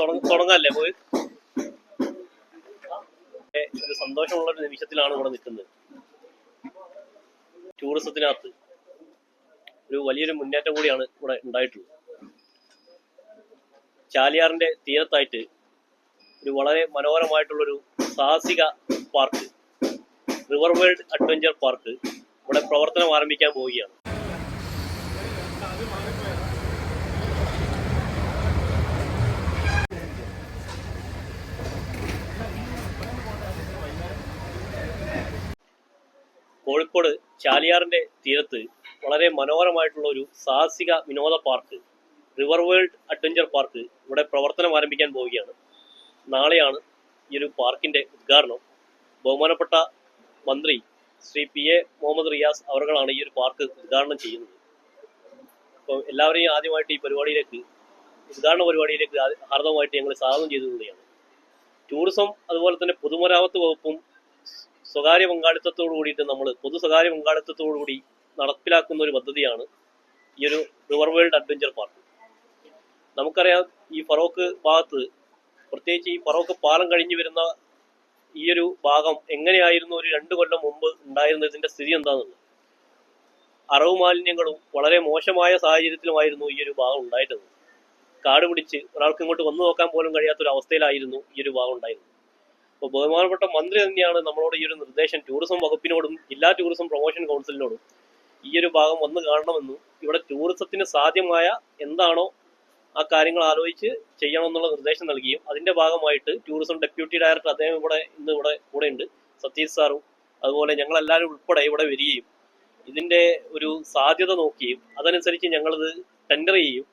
തുടങ്ങ- തുടങ്ങാല്ലേ പോയി? ഒരു സന്തോഷമുള്ള ഒരു നിമിഷത്തിലാണ് ഇവിടെ നിൽക്കുന്നത്. ടൂറിസത്തിനകത്ത് ഒരു വലിയൊരു മുന്നേറ്റം കൂടിയാണ് ഇവിടെ ഉണ്ടായിട്ടുള്ളത്. ചാലിയാറിന്റെ തീരത്തായിട്ട് ഒരു വളരെ മനോഹരമായിട്ടുള്ളൊരു സാഹസിക park river world adventure park ഇവിടെ പ്രവർത്തനം ആരംഭിക്കാൻ പോവുകയാണ്. കോഴിക്കോട് ചാലിയാറിന്റെ തീരത്ത് വളരെ മനോഹരമായിട്ടുള്ള ഒരു സാഹസിക വിനോദ park river world adventure park ഇവിടെ പ്രവർത്തനം ആരംഭിക്കാൻ പോവുകയാണ്. നാളെയാണ് ഈ ഒരു പാർക്കിന്റെ ഉദ്ഘാടനം. ബഹുമാനപ്പെട്ട മന്ത്രി ശ്രീ പി എ മുഹമ്മദ് റിയാസ് അവരുകളാണ് ഈ ഒരു പാർക്ക് ഉദ്ഘാടനം ചെയ്യുന്നത്. അപ്പോൾ എല്ലാവരെയും ആദ്യമായിട്ട് ഈ പരിപാടിയിലേക്ക് ഉദ്ഘാടന പരിപാടിയിലേക്ക് ഹാർദമായിട്ട് ഞങ്ങൾ സ്വാഗതം ചെയ്തുകൊള്ളുകയാണ്. ടൂറിസം അതുപോലെ തന്നെ പൊതുമരാമത്ത് വകുപ്പും സ്വകാര്യ പങ്കാളിത്തത്തോടു കൂടിയിട്ട് നമ്മൾ പൊതു സ്വകാര്യ പങ്കാളിത്തത്തോടു കൂടി നടപ്പിലാക്കുന്ന ഒരു പദ്ധതിയാണ് ഈ ഒരു റിവർ വേൾഡ് അഡ്വഞ്ചർ പാർക്ക്. നമുക്കറിയാം ഈ ഫറോക്ക് ഭാഗത്ത് പ്രത്യേകിച്ച് ഈ ഫറോക്ക് പാലം കഴിഞ്ഞു വരുന്ന ഈ ഒരു ഭാഗം എങ്ങനെയായിരുന്നു ഒരു രണ്ട് കൊല്ലം മുമ്പ് ഉണ്ടായിരുന്ന ഇതിന്റെ സ്ഥിതി എന്താണെന്നുള്ളത്. അറവ് മാലിന്യങ്ങളും വളരെ മോശമായ സാഹചര്യത്തിലുമായിരുന്നു ഈ ഒരു ഭാഗം ഉണ്ടായിരുന്നത്. കാട് പിടിച്ച് ഒരാൾക്ക് ഇങ്ങോട്ട് വന്നു നോക്കാൻ പോലും കഴിയാത്ത ഒരു അവസ്ഥയിലായിരുന്നു ഈ ഒരു ഭാഗം ഉണ്ടായിരുന്നത്. അപ്പോൾ ബഹുമാനപ്പെട്ട മന്ത്രി തന്നെയാണ് നമ്മളോട് ഈ ഒരു നിർദ്ദേശം ടൂറിസം വകുപ്പിനോടും ജില്ലാ ടൂറിസം പ്രൊമോഷൻ കൗൺസിലിനോടും ഈ ഒരു ഭാഗം വന്ന് കാണണമെന്നും ഇവിടെ ടൂറിസത്തിന് സാധ്യമായ എന്താണോ ആ കാര്യങ്ങൾ ആലോചിച്ച് ചെയ്യണമെന്നുള്ള നിർദ്ദേശം നൽകിയും അതിന്റെ ഭാഗമായിട്ട് ടൂറിസം ഡെപ്യൂട്ടി ഡയറക്ടർ അദ്ദേഹം ഇവിടെ ഇന്ന് ഇവിടെ കൂടെ ഉണ്ട് സതീഷ് സാറും അതുപോലെ ഞങ്ങൾ എല്ലാവരും ഉൾപ്പെടെ ഇവിടെ വരികയും ഇതിന്റെ ഒരു സാധ്യത നോക്കിയും അതനുസരിച്ച് ഞങ്ങളിത് ടെൻഡർ ചെയ്യും.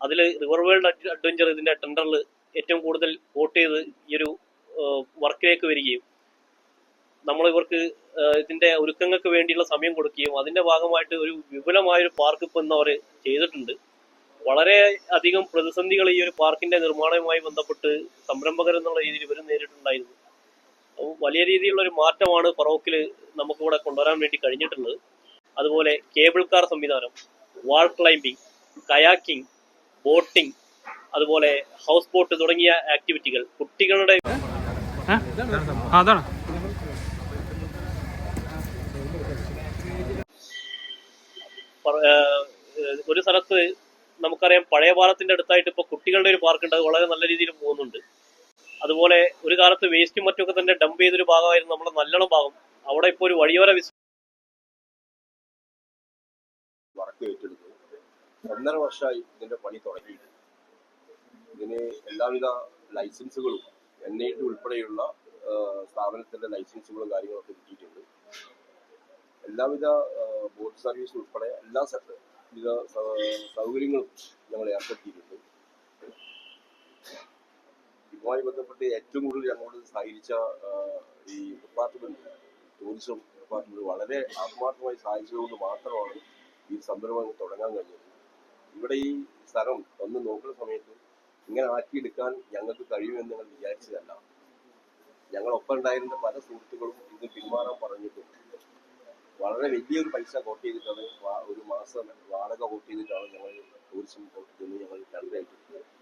അതിൽ റിവർ വേൾഡ് അഡ്വഞ്ചർ ഇതിന്റെ ടെൻഡറിൽ ഏറ്റവും കൂടുതൽ വോട്ട് ചെയ്ത് ഈ ഒരു വർക്കിലേക്ക് വരികയും നമ്മൾ ഇവർക്ക് ഇതിന്റെ ഒരുക്കങ്ങൾക്ക് വേണ്ടിയുള്ള സമയം കൊടുക്കുകയും അതിന്റെ ഭാഗമായിട്ട് ഒരു വിപുലമായ ഒരു പാർക്ക് ഇപ്പൊ ഇന്ന് അവർ ചെയ്തിട്ടുണ്ട്. വളരെ അധികം പ്രതിസന്ധികൾ ഈ ഒരു പാർക്കിന്റെ നിർമ്മാണവുമായി ബന്ധപ്പെട്ട് സംരംഭകർ എന്നുള്ള രീതിയിൽ ഇവരും നേരിട്ടുണ്ടായിരുന്നു. അപ്പോൾ വലിയ രീതിയിലുള്ള ഒരു മാറ്റമാണ് ഫറോക്കിൽ നമുക്കിവിടെ കൊണ്ടുവരാൻ വേണ്ടി കഴിഞ്ഞിട്ടുള്ളത്. അതുപോലെ കേബിൾ കാർ സംവിധാനം വാൾ ക്ലൈമ്പിംഗ് കയാക്കിംഗ് ബോട്ടിംഗ് അതുപോലെ ഹൗസ് ബോട്ട് തുടങ്ങിയ ആക്ടിവിറ്റികൾ കുട്ടികളുടെ അതാണ് ഒരു സ്ഥലത്ത് നമുക്കറിയാം പഴയ പാലത്തിന്റെ അടുത്തായിട്ട് ഇപ്പൊ കുട്ടികളുടെ ഒരു പാർക്ക് ഉണ്ട്. അത് വളരെ നല്ല രീതിയിൽ പോകുന്നുണ്ട്. അതുപോലെ ഒരു കാലത്ത് വേസ്റ്റും മറ്റൊക്കെ തന്നെ ഡംപ് ചെയ്തൊരു ഭാഗമായിരുന്നു നമ്മുടെ നല്ലോണം ഭാഗം. അവിടെ ഇപ്പോൾ ഒരു വഴിയോര വിസ് ഒന്നര വർഷമായി ഇതിന്റെ പണി തുടങ്ങിയിട്ട് ഇതിന് എല്ലാവിധ ലൈസൻസുകളും എൻ ഐ ടി ഉൾപ്പെടെയുള്ള സ്ഥാപനത്തിന്റെ ലൈസൻസുകളും കാര്യങ്ങളൊക്കെ കിട്ടിയിട്ടുണ്ട്. എല്ലാവിധ ബോട്ട് സർവീസ് ഉൾപ്പെടെ എല്ലാ വിധ സൗകര്യങ്ങളും ഞങ്ങൾ ഏർപ്പെടുത്തിയിട്ടുണ്ട്. ഇതുമായി ബന്ധപ്പെട്ട് ഏറ്റവും കൂടുതൽ ഞങ്ങളോട് സഹകരിച്ച ഈ ഡിപ്പാർട്ട്മെന്റ് ടൂറിസം ഡിപ്പാർട്ട്മെന്റ് വളരെ ആത്മാർത്ഥമായി സഹായിച്ചതുകൊണ്ട് മാത്രമാണ് ഈ സംരംഭം തുടങ്ങാൻ കഴിഞ്ഞത്. ഇവിടെ ഈ സ്ഥലം ഒന്ന് നോക്കുന്ന സമയത്ത് ഇങ്ങനെ ആക്കിയെടുക്കാൻ ഞങ്ങൾക്ക് കഴിയുമെന്ന് ഞങ്ങൾ വിചാരിച്ചതല്ല. ഞങ്ങളൊപ്പം ഉണ്ടായിരുന്ന പല സുഹൃത്തുക്കളും ഇത് പിന്മാറാൻ പറഞ്ഞിട്ടുണ്ട്. വളരെ വലിയൊരു പൈസ കോട്ട് ചെയ്തിട്ടാണ് ഒരു മാസം വാടക കോട്ട് ചെയ്തിട്ടാണ് ഞങ്ങൾ ടൂറിസം ഞങ്ങൾ ഏറ്റെടുത്തത്